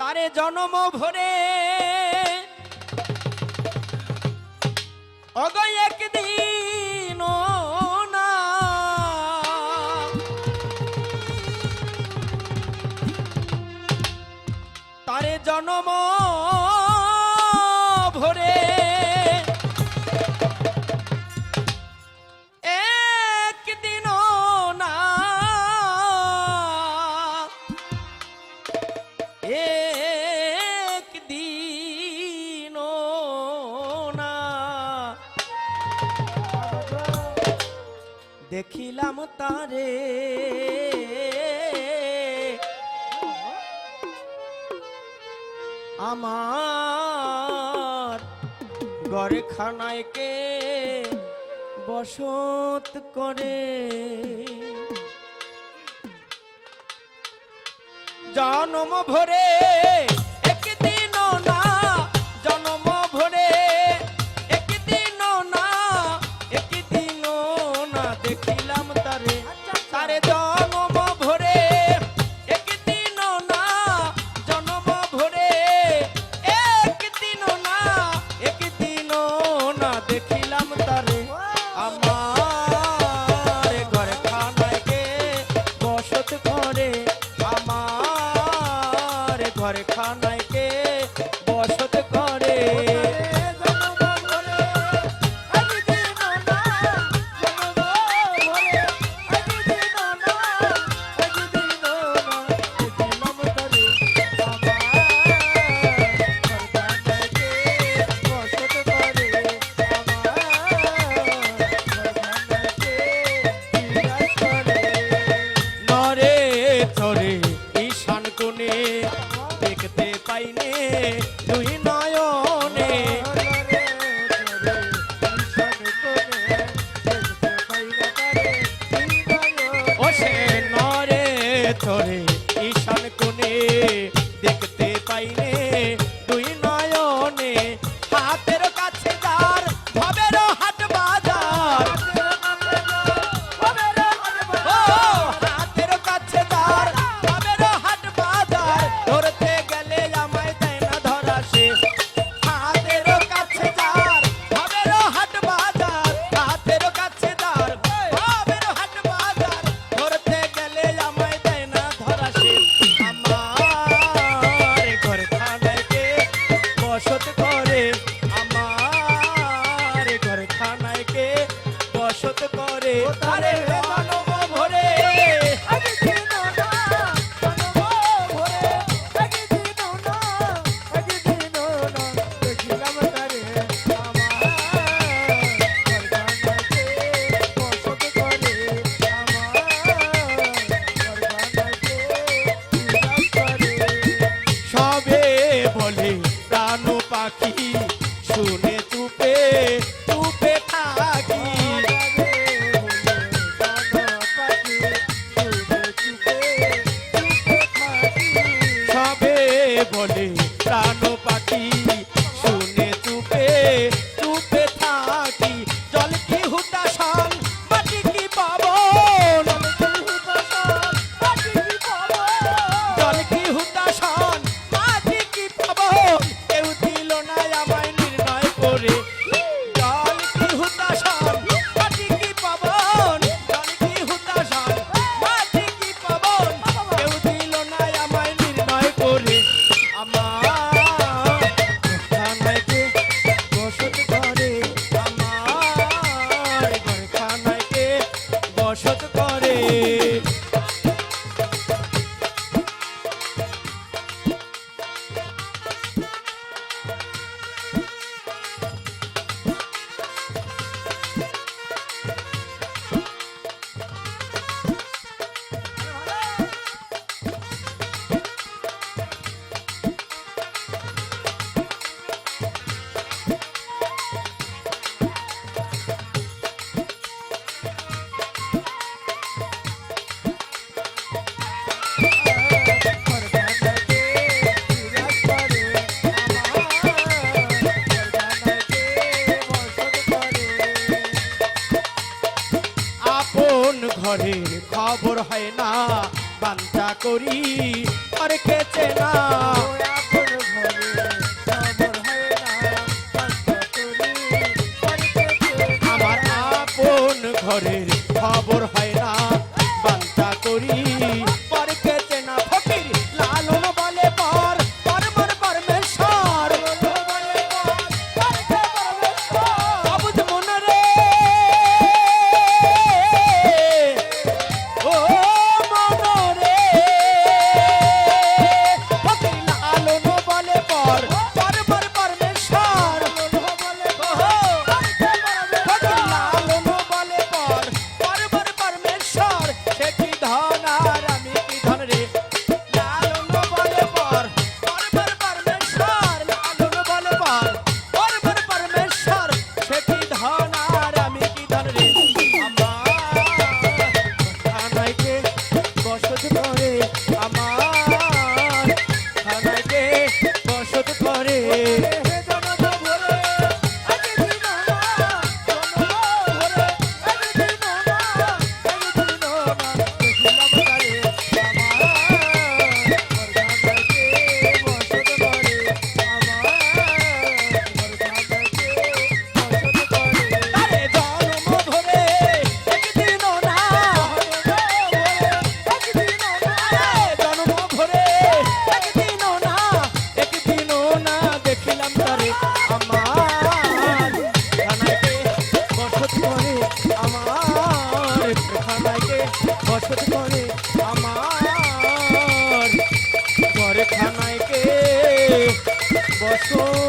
তারে জনম ভরে। অগয় একদিন তারে জনম দেখিলাম তারে। আমার গড়ে খানায় কে বসত করে? জনম ভরে নাই কোনে বাঞ্চা করি আর কেচে না। Let's.